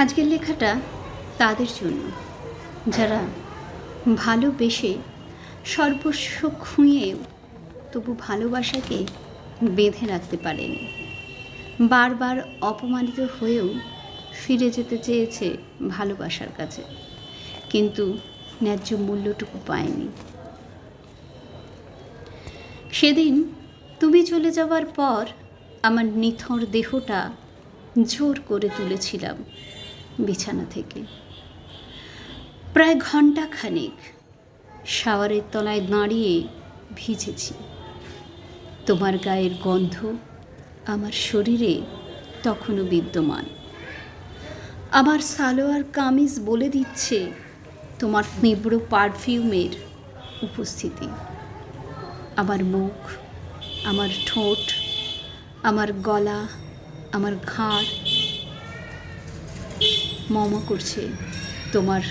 আজকের লেখাটা তাদের জন্য। যারা ভালোবেসে সর্বস্ব খুঁয়েও তবু ভালোবাসাকে বেঁধে রাখতে পারেনি। বারবার অপমানিত হয়েও ফিরে যেতে চেয়েছে ভালোবাসার কাছে, কিন্তু ন্যায্য মূল্যটুকু পায়নি। সেদিন তুমি চলে যাওয়ার পর আমার নিথর দেহটা জোর করে তুলেছিলাম। বিছানা থেকে। প্রায় ঘণ্টা খানেক শাওয়ারের তলায় দাঁড়িয়ে ভিজেছি। তোমার গায়ের গন্ধ আমার শরীরে তখনও বিদ্যমান। আমার সালোয়ার কামিজ বলে দিচ্ছে তোমার তীব্র পারফিউমের উপস্থিতি। আমার মুখ, আমার ঠোঁট, আমার গলা, আমার ঘাড় মম করছে তোমার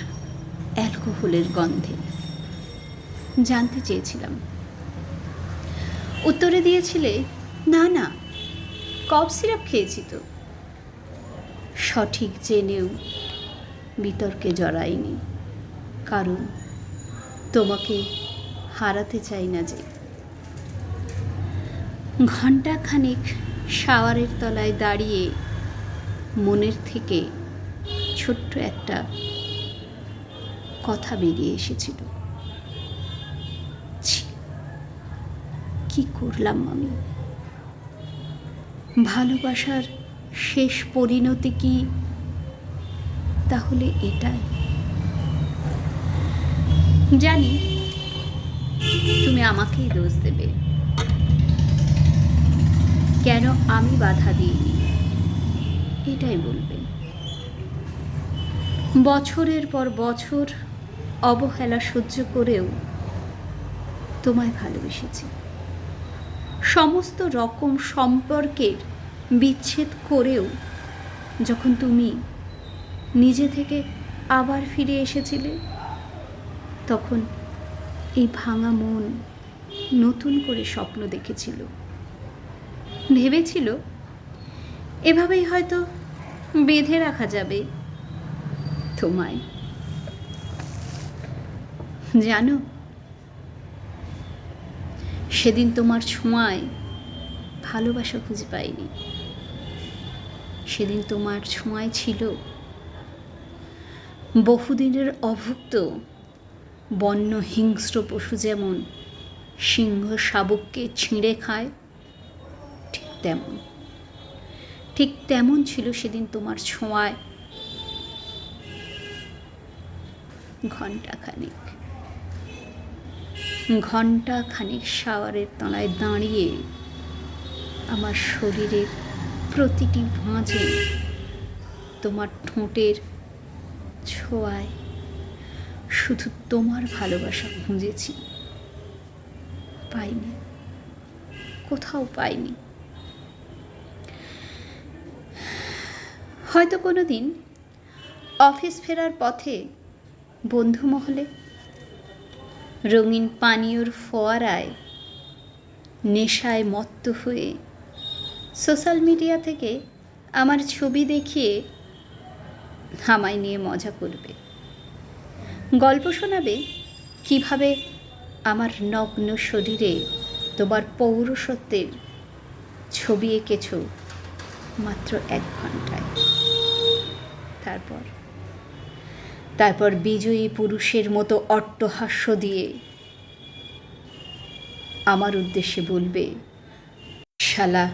অ্যালকোহলের গন্ধে। জানতে চেয়েছিলাম। উত্তরে দিয়েছিলে, না না, কফ সিরাপ খেয়েছি তো। সঠিক জেনেও বিতর্কে জড়াইনি কারণ তোমাকে হারাতে চাই না যে। ঘণ্টা খানিক শাওয়ারের তলায় দাঁড়িয়ে মনের থেকে ছোট্ট একটা কথা বেরিয়ে এসেছিল। কি করলাম আমি? ভালোবাসার শেষ পরিণতি কি? তাহলে এটাই। জানি তুমি আমাকেই দোষ দেবে। কেন আমি বাধা দিইনি? এটাই বলবে। বছরের পর বছর অবহেলা সহ্য করেও তোমায় ভালোবেসেছি। সমস্ত রকম সম্পর্কের বিচ্ছেদ করেও যখন তুমি নিজে থেকে আবার ফিরে এসেছিলে, তখন এই ভাঙা মন নতুন করে স্বপ্ন দেখেছিল। ভেবেছিল, এভাবেই হয়তো বেঁধে রাখা যাবে। তোমায় জানো, সেদিন তোমার ছোঁয়ায় ভালোবাসা খুঁজে পাইনি। সেদিন তোমার ছোঁয়ায় ছিল বহুদিনের অভুক্ত বন্য হিংস্র পশু যেমন, সিংহ শাবককে ছিঁড়ে খায় ঠিক তেমন। ঠিক তেমন ছিল সেদিন তোমার ছোঁয়ায় ঘণ্টা খানিক ঘণ্টা খানিক শাওয়ারের তলায় দাঁড়িয়ে আমার শরীরের প্রতিটি ভাঁজে তোমার ঠোঁটের ছোঁয়ায় শুধু তোমার ভালোবাসা খুঁজেছি। পাইনি। কোথাও পাইনি। হয়তো কোনো দিন অফিস ফেরার পথে বন্ধু মহলে রঙিন পানীয়র ফোয়ারায়, নেশায় মত্ত হয়ে সোশ্যাল মিডিয়া থেকে আমার ছবি দেখিয়ে আমায় নিয়ে মজা করবে। গল্প শোনাবে কীভাবে আমার নগ্ন শরীরে তোমার পৌরসত্বের ছবি এঁকেছ মাত্র এক ঘন্টায় তারপর তারপর বিজয়ী পুরুষের মতো অট্টহাস্য দিয়ে আমার উদ্দেশ্যে বলবে, শালা,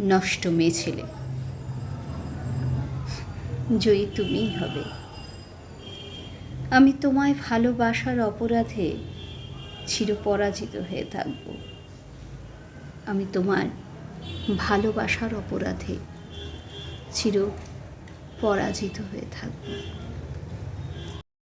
নষ্ট মেয়ে ছেলে। জয়ী তুমিই হবে। আমি তোমায় ভালোবাসার অপরাধে চিরপরাজিত হয়ে থাকব। আমি তোমার ভালোবাসার অপরাধে চির পরাজিত হয়ে থাকব।